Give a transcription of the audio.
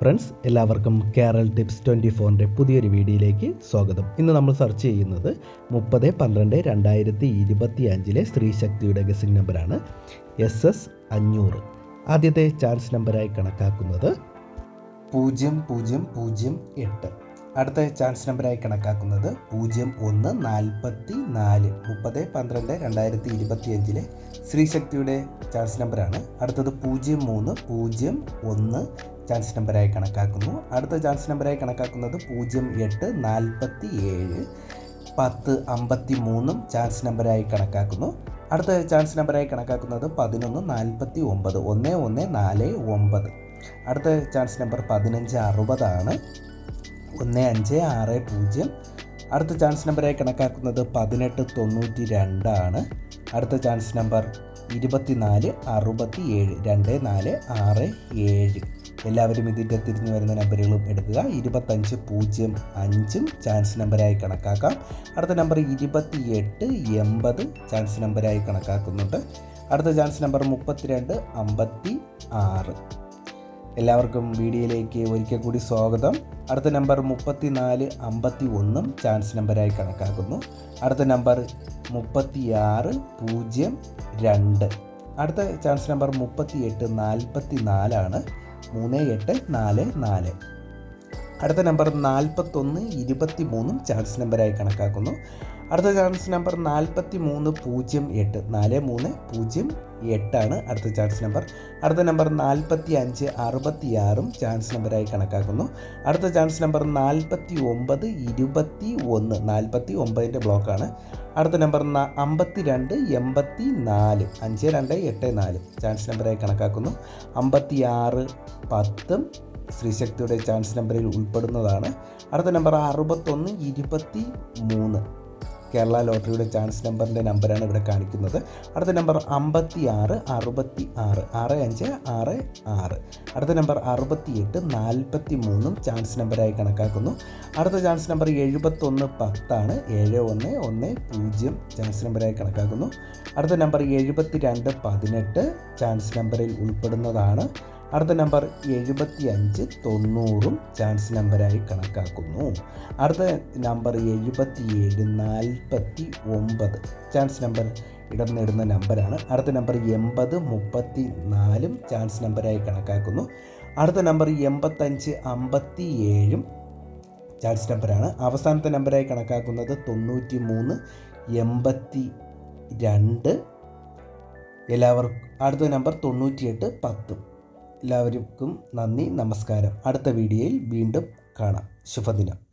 Friends എല്ലാവർക്കും Kerala tips twenty ഫോറിന്റെ പുതിയൊരു വീഡിയോയിലേക്ക് സ്വാഗതം. ഇന്ന് നമ്മൾ സെർച്ച് ചെയ്യുന്നത് മുപ്പത് പന്ത്രണ്ട് രണ്ടായിരത്തി ഇരുപത്തി അഞ്ചിലെ സ്ത്രീശക്തിയുടെ ഗസിംഗ് നമ്പറാണ്. എസ് എസ് അഞ്ഞൂറ്. ആദ്യത്തെ ചാൻസ് നമ്പറായി കണക്കാക്കുന്നത് പൂജ്യം പൂജ്യം പൂജ്യം എട്ട്. അടുത്ത ചാൻസ് നമ്പറായി കണക്കാക്കുന്നത് പൂജ്യം ഒന്ന് നാൽപ്പത്തി നാല് മുപ്പത് പന്ത്രണ്ട് രണ്ടായിരത്തി ഇരുപത്തി അഞ്ചിലെ ശ്രീശക്തിയുടെ ചാൻസ് നമ്പറാണ് അടുത്തത് പൂജ്യം മൂന്ന് പൂജ്യം ഒന്ന് ചാൻസ് നമ്പറായി കണക്കാക്കുന്നു. അടുത്ത ചാൻസ് നമ്പറായി കണക്കാക്കുന്നത് പൂജ്യം എട്ട് നാൽപ്പത്തി ഏഴ് പത്ത് അമ്പത്തി മൂന്നും ചാൻസ് നമ്പറായി കണക്കാക്കുന്നു. അടുത്ത ചാൻസ് നമ്പറായി കണക്കാക്കുന്നത് പതിനൊന്ന് നാൽപ്പത്തി ഒമ്പത് ഒന്ന് ഒന്ന് നാല് ഒമ്പത്. അടുത്ത ചാൻസ് നമ്പർ പതിനഞ്ച് അറുപതാണ്. ഒന്ന് അഞ്ച് ആറ് പൂജ്യം. അടുത്ത ചാൻസ് നമ്പറായി കണക്കാക്കുന്നത് പതിനെട്ട് തൊണ്ണൂറ്റി രണ്ടാണ്. അടുത്ത ചാൻസ് നമ്പർ ഇരുപത്തിനാല് അറുപത്തി ഏഴ് രണ്ട് നാല് ആറ് ഏഴ്. എല്ലാവരും ഇതിന്റെ തിരിഞ്ഞു വരുന്ന നമ്പറുകളും എടുക്കുക. ഇരുപത്തഞ്ച് പൂജ്യം അഞ്ചും ചാൻസ് നമ്പറായി കണക്കാക്കാം. അടുത്ത നമ്പർ ഇരുപത്തി എട്ട് എൺപത് ചാൻസ് നമ്പറായി കണക്കാക്കുന്നുണ്ട്. അടുത്ത ചാൻസ് നമ്പർ മുപ്പത്തിരണ്ട് അമ്പത്തി ആറ് എല്ലാവർക്കും വീഡിയോയിലേക്ക് ഒരിക്കൽ കൂടി സ്വാഗതം. അടുത്ത നമ്പർ മുപ്പത്തി നാല് അമ്പത്തി ഒന്നും ചാൻസ് നമ്പറായി കണക്കാക്കുന്നു. അടുത്ത നമ്പർ മുപ്പത്തി ആറ് പൂജ്യം രണ്ട്. അടുത്ത ചാൻസ് നമ്പർ മുപ്പത്തി എട്ട് നാൽപ്പത്തി നാലാണ് മൂന്ന് എട്ട് നാല് നാല്. അടുത്ത നമ്പർ നാൽപ്പത്തൊന്ന് ഇരുപത്തി മൂന്നും ചാൻസ് നമ്പറായി കണക്കാക്കുന്നു. അടുത്ത ചാൻസ് നമ്പർ നാൽപ്പത്തി മൂന്ന് പൂജ്യം എട്ട്. നാല് മൂന്ന് പൂജ്യം എട്ടാണ് അടുത്ത ചാൻസ് നമ്പർ അടുത്ത നമ്പർ നാൽപ്പത്തി അഞ്ച് അറുപത്തി ആറും ചാൻസ് നമ്പറായി കണക്കാക്കുന്നു. അടുത്ത ചാൻസ് നമ്പർ നാൽപ്പത്തി ഒമ്പത് ഇരുപത്തി ഒന്ന് നാൽപ്പത്തി ഒമ്പതിന്റെ ബ്ലോക്കാണ് അടുത്ത നമ്പർ അമ്പത്തി രണ്ട് എൺപത്തി നാല് അഞ്ച് രണ്ട് എട്ട് നാല് ചാൻസ് നമ്പറായി കണക്കാക്കുന്നു. അമ്പത്തി ആറ് പത്തും ശ്രീശക്തിയുടെ ചാൻസ് നമ്പറിൽ ഉൾപ്പെടുന്നതാണ്. അടുത്ത നമ്പർ അറുപത്തൊന്ന് ഇരുപത്തി മൂന്ന് കേരള ലോട്ടറിയുടെ ചാൻസ് നമ്പറിന്റെ നമ്പറാണ് ഇവിടെ കാണിക്കുന്നത്. അടുത്ത നമ്പർ അമ്പത്തി ആറ് അറുപത്തി ആറ് ആറ് അഞ്ച് ആറ് ആറ്. അടുത്ത നമ്പർ അറുപത്തി എട്ട് നാൽപ്പത്തി മൂന്നും ചാൻസ് നമ്പറായി കണക്കാക്കുന്നു. അടുത്ത ചാൻസ് നമ്പർ എഴുപത്തൊന്ന് പത്താണ്. ഏഴ് ഒന്ന് ഒന്ന് പൂജ്യം ചാൻസ് നമ്പറായി കണക്കാക്കുന്നു. അടുത്ത നമ്പർ എഴുപത്തി രണ്ട് പതിനെട്ട് ചാൻസ് നമ്പറിൽ ഉൾപ്പെടുന്നതാണ്. അടുത്ത നമ്പർ എഴുപത്തി അഞ്ച് തൊണ്ണൂറും ചാൻസ് നമ്പറായി കണക്കാക്കുന്നു. അടുത്ത നമ്പർ എഴുപത്തി ഏഴ് നാൽപ്പത്തി ഒമ്പത് ചാൻസ് നമ്പർ ഇടം നേടുന്ന നമ്പറാണ് അടുത്ത നമ്പർ എൺപത് മുപ്പത്തി നാലും ചാൻസ് നമ്പറായി കണക്കാക്കുന്നു. അടുത്ത നമ്പർ എൺപത്തഞ്ച് അമ്പത്തി ഏഴും ചാൻസ് നമ്പറാണ് അവസാനത്തെ നമ്പറായി കണക്കാക്കുന്നത് തൊണ്ണൂറ്റി മൂന്ന് എൺപത്തി രണ്ട് എല്ലാവർക്കും അടുത്ത നമ്പർ തൊണ്ണൂറ്റിയെട്ട് പത്തും. എല്ലാവർക്കും നന്ദി നമസ്കാരം. അടുത്ത വീഡിയോയിൽ വീണ്ടും കാണാം. ശുഭദിനം.